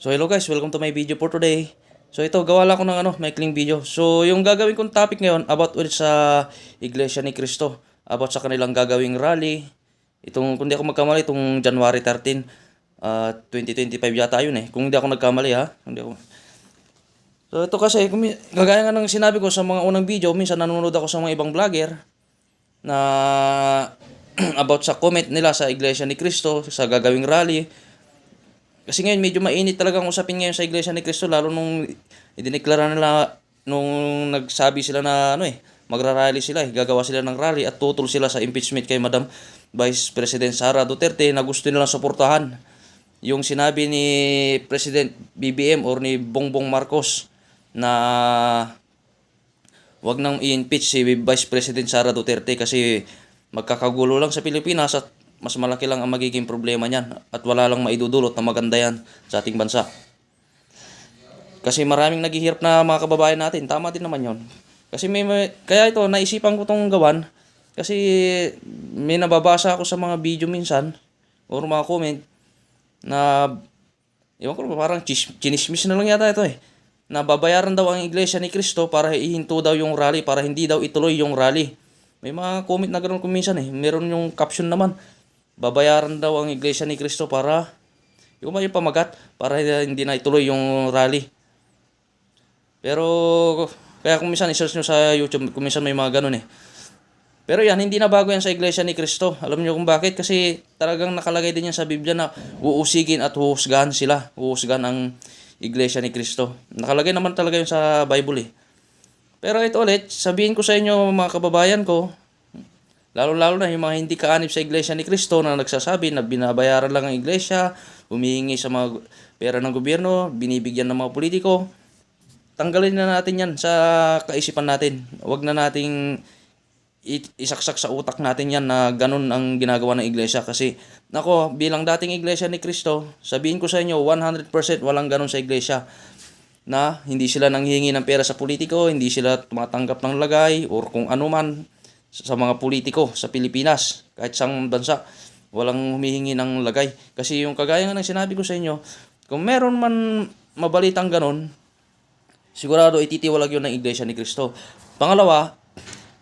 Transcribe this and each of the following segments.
So hello guys, welcome to my video for today. So ito, gawa lang ako ng ano, maikling video. So yung gagawin kong topic ngayon about ulit sa Iglesia ni Cristo. About sa kanilang gagawing rally. Itong, kung di ako magkamali, itong January 13, ah, 2025 yata yun eh. Kung hindi ako nagkamali ha. Kung di ako... So ito kasi, kung, kagaya nga ng sinabi ko sa mga unang video, minsan nanonood ako sa mga ibang vlogger na about sa comment nila sa Iglesia ni Cristo, sa gagawing rally. Kasi ngayon medyo mainit talaga ang usapin ngayon sa Iglesia ni Cristo lalo nung idineklara nila nung nagsabi sila na ano eh magrarally sila eh gagawa sila ng rally at tutol sila sa impeachment kay Madam Vice President Sara Duterte na gusto nilang suportahan. Yung sinabi ni President BBM or ni Bongbong Marcos na wag nang i-impeach si Vice President Sara Duterte kasi magkakagulo lang sa Pilipinas at mas malaki lang ang magiging problema niyan at wala lang maidudulot na maganda yan sa ating bansa. Kasi maraming naghihirap na mga kababayan natin. Tama din naman yon. Kasi may, may- kaya ito, naisipan ko tong gawan. Kasi may nababasa ako sa mga video minsan or mga comment na Ewan ko, parang chis- chinismis na lang yata ito eh. Na babayaran daw ang iglesia ni Cristo para ihinto daw yung rally, para hindi daw ituloy yung rally. May mga comment na ganoon kung minsan eh. Meron yung caption naman. Babayaran daw ang iglesia ni Cristo para, yung yung pamagat, para hindi na ituloy yung rally. Pero, kaya kung minsan isearch nyo sa YouTube, kung minsan may mga ganun eh. Pero yan, hindi na bago yan sa Iglesia ni Cristo. Alam niyo kung bakit? Kasi talagang nakalagay din yan sa Biblia na uusigin at huhusgahan sila. Huhusgahan ang Iglesia ni Cristo. Nakalagay naman talaga yun sa Bible eh. Pero ito ulit, sabihin ko sa inyo mga kababayan ko, lalo-lalo na yung mga hindi kaanib sa Iglesia ni Cristo na nagsasabi na binabayaran lang ang Iglesia, humihingi sa mga pera ng gobyerno, binibigyan ng mga politiko, tanggalin na natin yan sa kaisipan natin. Huwag na nating isaksak sa utak natin yan na ganun ang ginagawa ng iglesia. Kasi nako bilang dating iglesia ni Kristo sabihin ko sa inyo 100% walang ganun sa iglesia na hindi sila nanghihingi ng pera sa politiko hindi sila tumatanggap ng lagay or kung ano man sa mga politiko sa Pilipinas kahit sa bansa walang humihingi ng lagay kasi yung kagaya nga ng sinabi ko sa inyo kung meron man mabalitang ganun sigurado ititiwalag yun ng Iglesia ni Kristo. Pangalawa,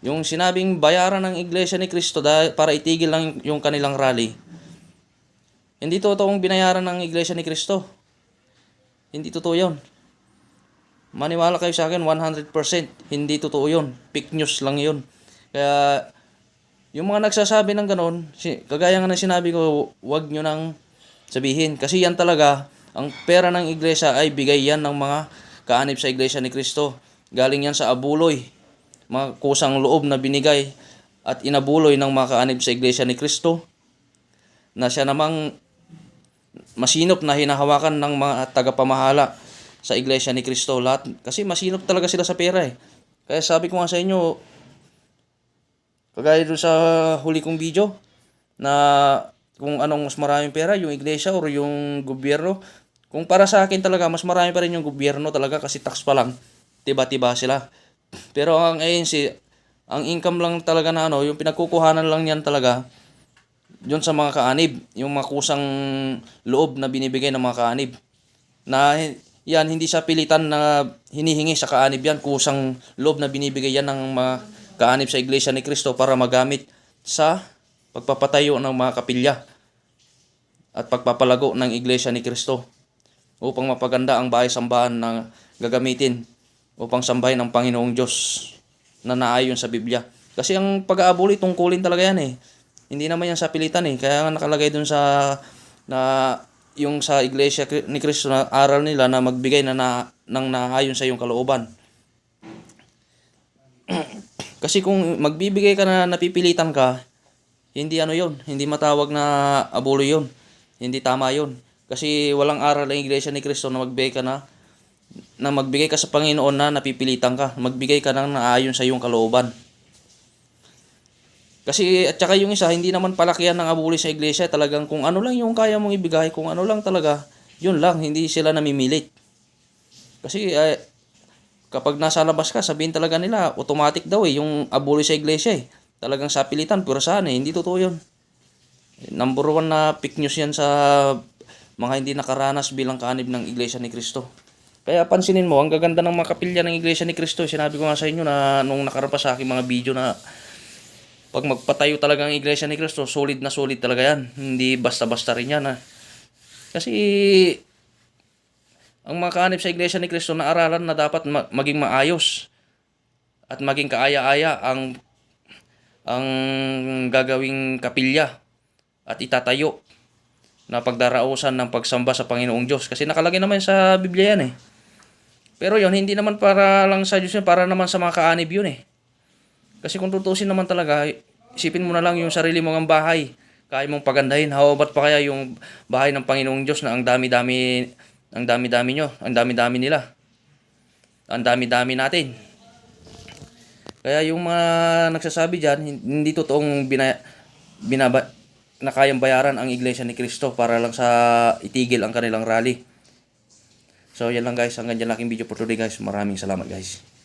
yung sinabing bayaran ng Iglesia ni Kristo para itigil lang yung kanilang rally. Hindi totoong binayaran ng Iglesia ni Kristo. Hindi totoo yun. Maniwala kayo sa akin, 100%. Hindi totoo yun. Fake news lang yun. Kaya, yung mga nagsasabi ng ganon, si, kagaya nga ng sinabi ko, wag nyo nang sabihin. Kasi yan talaga, ang pera ng iglesia ay bigay yan ng mga kaanib sa iglesia ni Kristo. Galing yan sa abuloy, mga kusang loob na binigay at inabuloy ng mga kaanib sa iglesia ni Kristo na siya namang masinop na hinahawakan ng mga tagapamahala sa iglesia ni Kristo lahat kasi masinop talaga sila sa pera eh. Kaya sabi ko nga sa inyo kagaya doon sa huli kong video na kung anong mas maraming pera, yung iglesia or yung gobyerno. Kung para sa akin talaga, mas marami pa rin yung gobyerno talaga kasi tax pa lang. Tiba-tiba sila. Pero ang ANC, ang income lang talaga na ano, yung pinagkukuhanan lang yan talaga, yun sa mga kaanib, yung mga kusang loob na binibigay ng mga kaanib. Na yan, hindi sa pilitan na hinihingi sa kaanib yan, kusang loob na binibigay yan ng mga kaanib sa Iglesia ni Cristo para magamit sa pagpapatayo ng mga kapilya at pagpapalago ng Iglesia ni Cristo upang mapaganda ang bahay-sambahan na gagamitin upang sambahin ang Panginoong Diyos na naayon sa Biblia. Kasi ang pag-aabuli tungkulin talaga yan eh. Hindi naman yan sa pilitan eh. Kaya nga nakalagay dun sa na yung sa Iglesia ni Cristo na aral nila na magbigay na, na ng naayon sa iyong kalooban. Kasi kung magbibigay ka na napipilitan ka, hindi ano yon hindi matawag na abulo yon Hindi tama yon Kasi walang aral ang Iglesia ni Cristo na magbigay ka na na magbigay ka sa Panginoon na napipilitan ka. Magbigay ka ng naayon sa iyong kalooban. Kasi at saka yung isa, hindi naman palakihan ng abuli sa iglesia. Talagang kung ano lang yung kaya mong ibigay, kung ano lang talaga, yun lang, hindi sila namimilit. Kasi eh, kapag nasa labas ka, sabihin talaga nila, automatic daw eh, yung abuli sa iglesia eh. Talagang sa pilitan, pero saan eh, hindi totoo yun. Number one na fake news yan sa mga hindi nakaranas bilang kaanib ng Iglesia ni Cristo. Kaya pansinin mo, ang gaganda ng mga kapilya ng Iglesia ni Cristo. Sinabi ko nga sa inyo na nung nakarapa sa aking mga video na pag magpatayo talaga ang Iglesia ni Cristo, solid na solid talaga yan. Hindi basta-basta rin yan. Ha? Kasi ang mga kaanib sa Iglesia ni Cristo na aralan na dapat ma- maging maayos at maging kaaya-aya ang ang gagawing kapilya at itatayo na pagdarausan ng pagsamba sa Panginoong Diyos. Kasi nakalagay naman sa Biblia yan eh. Pero yon hindi naman para lang sa Diyos yun, para naman sa mga kaanib yun eh. Kasi kung tutusin naman talaga, isipin mo na lang yung sarili mong ang bahay. Kaya mong pagandahin. How about pa kaya yung bahay ng Panginoong Diyos na ang dami-dami, ang dami-dami nyo, ang dami-dami nila. Ang dami-dami natin. Kaya yung mga nagsasabi dyan, hindi totoong bina, binaba, na kayang bayaran ang Iglesia ni Cristo para lang sa itigil ang kanilang rally. So yan lang guys, hanggang dyan lang aking video for today guys. Maraming salamat guys.